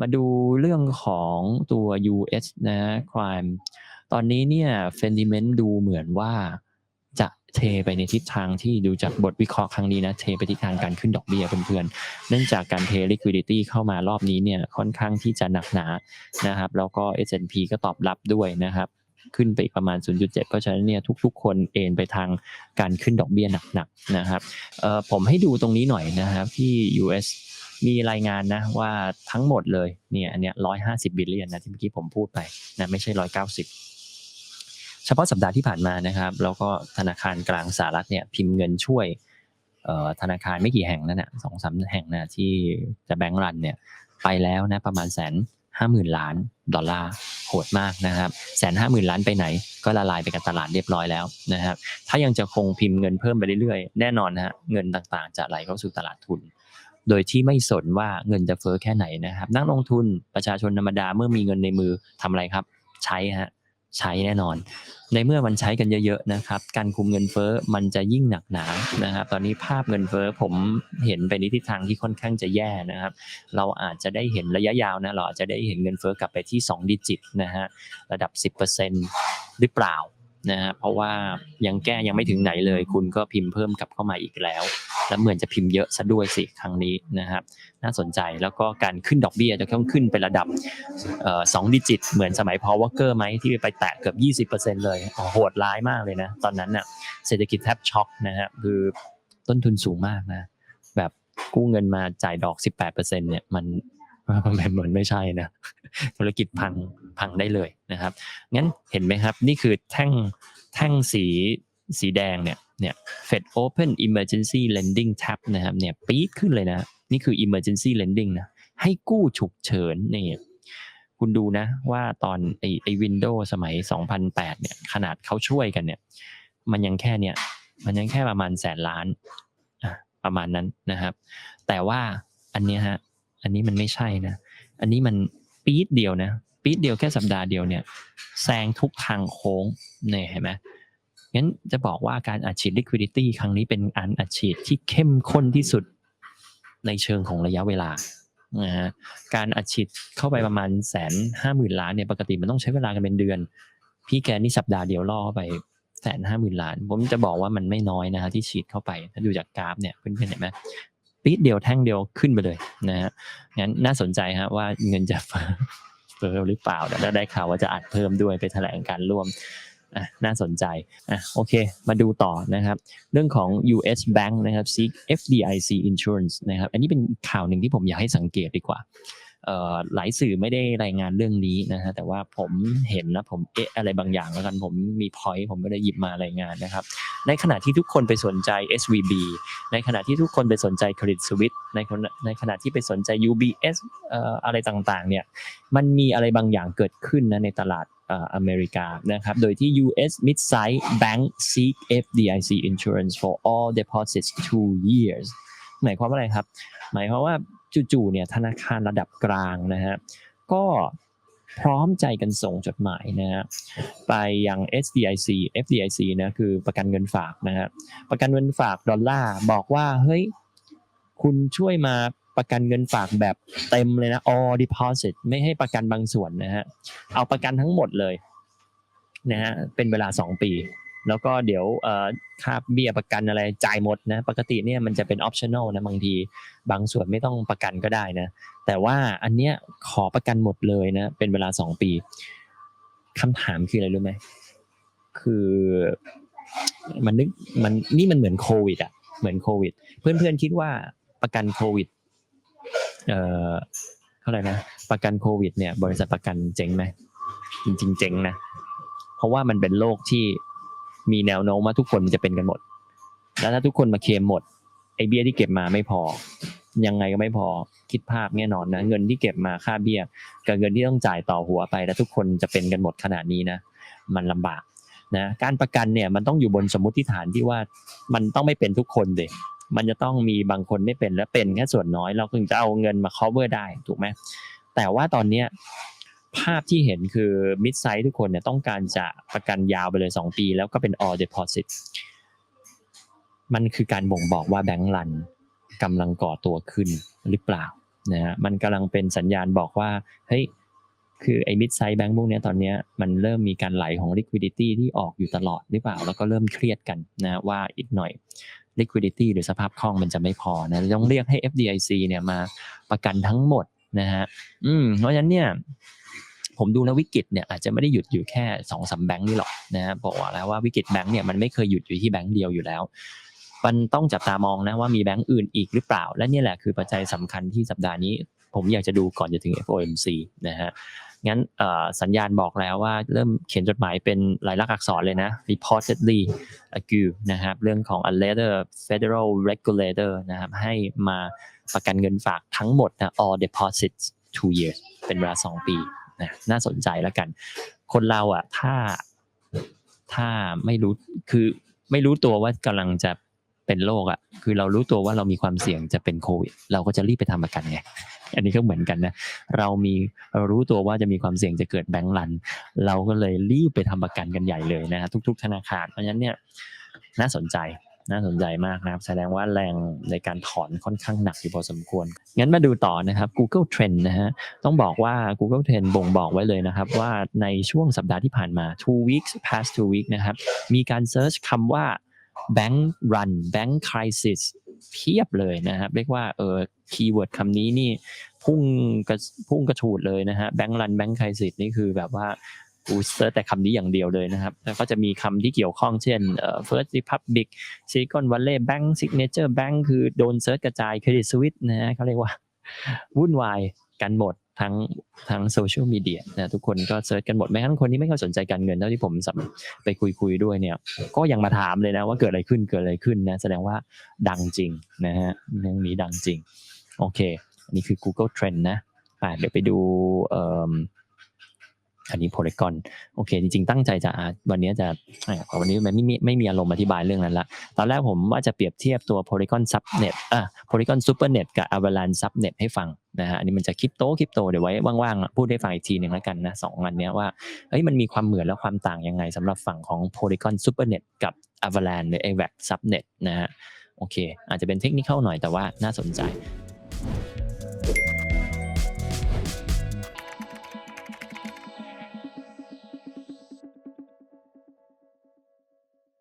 มาดูเรื่องของตัว US นะ crime ตอนนี้เนี่ย sentiment ดูเหมือนว่าจะเทไปในทิศทางที่ดูจากบทวิเคราะห์ครั้งนี้นะ เทไปทิศทางการขึ้นดอกเบี้ยเพื่อนๆ เนื่องจากการเท liquidity เข้ามารอบนี้เนี่ยค่อนข้างที่จะหนักหนานะครับ แล้วก็ S&P ก็ตอบรับด้วยนะครับขึ้นไปอีกประมาณ 0.7 เพราะฉะนั้นเนี่ยทุกๆ คนเอนไปทางการขึ้นดอกเบี้ยหนักๆนะครับผมให้ดูตรงนี้หน่อยนะครับที่ US มีรายงานนะว่าทั้งหมดเลยเนี่ยอันเนี้ยร้อยห้าสิบบิลเลียนนะที่เมื่อกี้ผมพูดไปนะไม่ใช่ร้อยเก้าสิบเฉพาะสัปดาห์ที่ผ่านมานะครับ แล้วก็ธนาคารกลางสหรัฐเนี่ยพิมพ์เงินช่วยเอ่อธนาคารไม่กี่แห่งนั่นนะสองสามแห่งนะที่จะแบงก์รันเนี่ยไปแล้วนะประมาณแสนห้าหมื่นล้านดอลลาร์โหดมากนะครับแสนห้าหมื่นล้านไปไหน ก็ละลายไปกับตลาดเรียบร้อยแล้วนะครับ ถ้ายังจะคงพิมพ์เงินเพิ่มไปเรื่อยๆ แน่นอนนะฮะเงินต่างๆ จะไหลเข้าสู่ตลาดทุน โดยที่ไม่สนว่าเงินจะเฟ้อแค่ไหนนะครับ นักลงทุนประชาชนธรรมดาเมื่อมีเงินในมือทำอะไรครับ ใช้ฮะใช้แน่นอน ในเมื่อมันใช้กันเยอะๆนะครับ การคุมเงินเฟ้อมันจะยิ่งหนักหนานะครับ ตอนนี้ภาพเงินเฟ้อผมเห็นไปในทิศทางที่ค่อนข้างจะแย่นะครับ เราอาจจะได้เห็นระยะยาวนะเราอาจจะได้เห็นเงินเฟ้อกลับไปที่ 2 ดิจิตนะฮะระดับ 10%หรือเปล่านะฮะเพราะว่ายังแก้ยังไม่ถึงไหนเลย คุณก็พิมพ์เพิ่มกลับเข้ามาอีกแล้ว แล้วเหมือนจะพิมพ์เยอะซะด้วยสิครั้งนี้นะครับน่าสนใจแล้วก็การขึ้นดอกเบี้ยจะต้องขึ้นไประดับออสองดิจิต เหมือนสมัยพอวอเกอร์ไหมที่ไปแตะเกือบ 20%เลยโอ้โหดร้ายมากเลยนะ ตอนนั้นน่ะเศรษฐกิจแทบช็อกนะฮะคือต้นทุนสูงมากนะ แบบกู้เงินมาจ่ายดอก 18%เนี่ยมันมันเหมือนไม่ใช่นะ ธุรกิจพังพังได้เลยนะครับ งั้นเห็นไหมครับ นี่คือแท่งแท่งสี สีแดงเนี่ยเนี่ย Fed Open Emergency Lending Tab นะครับเนี่ยปี๊ดขึ้นเลยนะ นี่คือ Emergency Lending นะให้กู้ฉุกเฉินเนี่ยคุณดูนะว่าตอนไอไอวินโดว์สมัย 2008 เนี่ยขนาดเขาช่วยกันเนี่ย มันยังแค่เนี่ย มันยังแค่ประมาณแสนล้านประมาณนั้นนะครับ แต่ว่าอันนี้ฮะอันนี้มันไม่ใช่นะ อันนี้มันปี๊ดเดียวนะ ปี๊ดเดียวแค่สัปดาห์เดียวเนี่ยแซงทุกทางโค้งเนี่ยเห็นไหม งั้นจะบอกว่าการอัดฉีด liquidity ครั้งนี้เป็นการอัดฉีดที่เข้มข้นที่สุดในเชิงของระยะเวลานะฮะการอัดฉีดเข้าไปประมาณแสนห้าหมื่นล้านเนี่ยปกติมันต้องใช้เวลากันเป็นเดือน พี่แกนี่สัปดาห์เดียวล่อไปแสนห้าหมื่นล้าน ผมจะบอกว่ามันไม่น้อยนะฮะที่ฉีดเข้าไป ถ้าดูจากกราฟเนี่ยเพื่อนๆเห็นไหมปีดเดียวแท่งเดียวขึ้นไปเลยนะฮะงั้นน่าสนใจฮะว่าเงินจะเฟ้อหรือเปล่าแล้วได้ข่าวว่าจะอัดเพิ่มด้วยไปแถลงการร่วม อะน่าสนใจอะโอเค มาดูต่อนะครับ เรื่องของ US Bank นะครับ seek FDIC insurance นะครับ อันนี้เป็นข่าวหนึ่งที่ผมอยากให้สังเกตดีกว่าเอ่อหลายสื่อไม่ได้รายงานเรื่องนี้นะฮะแต่ว่าผมเห็นนะผมเอ๊ะอะไรบางอย่างแล้วกันผมมี point ผมก็เลยหยิบมารายงานนะครับ ในขณะที่ทุกคนไปสนใจ SVB ในขณะที่ทุกคนไปสนใจ Credit Suisse ในขณะในขณะที่ไปสนใจ UBS เอ่ออะไรต่างๆเนี่ยมันมีอะไรบางอย่างเกิดขึ้นนะในตลาด อเมริกานะครับ โดยที่ US Mid-size Bank seek FDIC insurance for all deposits two years หมายความว่าอะไรครับ หมายความว่าจู่ๆเนี่ยธนาคารระดับกลางนะฮะก็พร้อมใจกันส่งจดหมายนะฮะไปยัง SDIC FDIC นะคือประกันเงินฝากนะฮะประกันเงินฝากดอลลาร์บอกว่าเฮ้ยคุณช่วยมา ประกันเงินฝากแบบเต็มเลยนะ all deposit ไม่ให้ประกันบางส่วนนะฮะเอาประกันทั้งหมดเลยนะฮะเป็นเวลา 2 ปี แล้วก็เดี๋ยวค่าเบี้ยประกันอะไรจ่ายหมดนะปกติเนี่ยมันจะเป็น optional นะบางทีบางส่วนไม่ต้องประกันก็ได้นะแต่ว่าอันเนี้ยขอประกันหมดเลยนะเป็นเวลา 2 ปีคำถามคืออะไรรู้ไหมคือมันนึกมันนี่มันเหมือนโควิดอะเหมือนโควิด เพื่อนๆคิดว่าประกันโควิด เอ่อเท่าไหร่นะประกันโควิดเนี่ย บริษัทประกันเจ๊งไหมจริงๆเจ๊งนะเพราะว่ามันเป็นโรคที่มีแนวโน้มว่าทุกคนจะเป็นกันหมด แล้วถ้าทุกคนมาเคลมหมดไอเบี้ยที่เก็บมาไม่พอ ยังไงก็ไม่พอคิดภาพแน่นอนนะเงินที่เก็บมาค่าเบี้ย กับเงินที่ต้องจ่ายต่อหัวไป แล้วทุกคนจะเป็นกันหมดขนาดนี้นะมันลำบากนะการประกันเนี่ยมันต้องอยู่บนสมมติฐานที่ว่ามันต้องไม่เป็นทุกคนเด็ มันจะต้องมีบางคนไม่เป็นและเป็นแค่ส่วนน้อยเราถึงจะเอาเงินมา cover ได้ถูกไหมแต่ว่าตอนเนี้ยภาพที่เห็นคือ mid size ทุกคนเนี่ยต้องการจะประกันยาวไปเลย 2 ปี แล้วก็เป็น all deposit มันคือการบ่งบอกว่าแบงก์รันกำลังก่อตัวขึ้นหรือเปล่านะฮะมันกำลังเป็นสัญญาณบอกว่าเฮ้ยคือไอ้มิดไซส์แบงก์พวกนี้ตอนนี้มันเริ่มมีการไหลของ liquidity ที่ออกอยู่ตลอดหรือเปล่า แล้วก็เริ่มเครียดกันนะว่าอีกหน่อย liquidity หรือสภาพคล่องมันจะไม่พอนะต้องเรียกให้ FDIC เนี่ยมาประกันทั้งหมดนะฮะอืมเพราะฉะนั้นเนี่ยผมดูแล้ววิกฤตเนี่ยอาจจะไม่ได้หยุดอยู่แค่สองสามแบงค์นี่หรอกนะฮะบอกแล้วว่าวิกฤตแบงค์เนี่ยมันไม่เคยหยุดอยู่ที่แบงค์เดียวอยู่แล้ว มันต้องจับตามองนะว่ามีแบงค์อื่นอีกหรือเปล่า และนี่แหละคือปัจจัยสำคัญที่สัปดาห์นี้ ผมอยากจะดูก่อนจะถึง FOMC นะฮะงั้นสัญญาณบอกแล้วว่าเริ่มเขียนจดหมายเป็นลายลักษณ์อักษรเลยนะ reportedly agree นะครับเรื่องของ a letter federal regulator นะครับให้มาประกันเงินฝากทั้งหมดนะ all deposits two years เป็นเวลา2ปีนะน่าสนใจแล้วกัน คนเราอะถ้าถ้าไม่รู้คือไม่รู้ตัวว่ากำลังจะ เป็นโรคอะคือเรารู้ตัวว่าเรามีความเสี่ยงจะเป็นโควิดเราก็จะรีบไปทำประกันไงอันนี้ก็เหมือนกันนะเรามีเรารู้ตัวว่าจะมีความเสี่ยงจะเกิดแบงก์รัน เราก็เลยรีบไปทำประกันกันใหญ่เลยนะฮะทุก ๆ ธนาคารเพราะฉะนั้นเนี่ยน่าสนใจน่าสนใจมากนะครับ แสดงว่าแรงในการถอนค่อนข้างหนักอยู่พอสมควร งั้นมาดูต่อนะครับ Google Trend นะฮะ ต้องบอกว่า Google Trend บ่งบอกไว้เลยนะครับ ว่าในช่วงสัปดาห์ที่ผ่านมา two weeks past two weeks นะครับ มีการเซิร์ชคำว่า bank run bank crisis เพียบเลยนะครับเรียกว่าเออคีย์เวิร์ดคำนี้นี่พุ่งกระพุ่งกระฉูดเลยนะฮะ bank run bank crisis นี่คือแบบว่ากูเซิร์ชแต่คำนี้อย่างเดียวเลยนะครับ แล้วก็จะมีคำที่เกี่ยวข้องเช่นเอ่อ First Republic Silicon Valley Bank Signature Bank คือโดนเซิร์ชกระจาย Credit Suisse นะฮะเขาเรียกว่าวุ่นวายกันหมด ทั้งทั้งโซเชียลมีเดียนะทุกคนก็เซิร์ชกันหมดแม้กระทั่งคนที่ไม่ค่อยสนใจการเงินเท่าที่ผมสัมไปคุยคุยด้วยเนี่ย ก็ยังมาถามเลยนะว่าเกิดอะไรขึ้นเกิดอะไรขึ้นนะแสดงว่าดังจริงนะฮะเรื่องนี้ดังจริง โอเค อันนี้คือ Google Trend นะไปเดี๋ยวไปดู อันนี้ Polygon โอเค จริงๆตั้งใจจะวันนี้จะวันนี้มันไม่มีไม่มีอารมณ์อธิบายเรื่องนั้นละตอนแรกผมว่าจะเปรียบเทียบตัว Polygon Subnet อะ Polygon Supernet กับ Avalanche Subnet ให้ฟังนะฮะอันนี้มันจะคริปโตคริปโตเดี๋ยวไว้ว่างๆพูดให้ฟังอีกทีหนึ่งแล้วกันนะสองอันเนี้ยว่าเฮ้ยมันมีความเหมือนและความต่างยังไงสำหรับฝั่งของ Polygon Supernet กับ Avalanche หรือ AVAX Subnet นะฮะโอเค อาจจะเป็นเทคนิคเข้าหน่อยแต่ว่าน่าสนใจ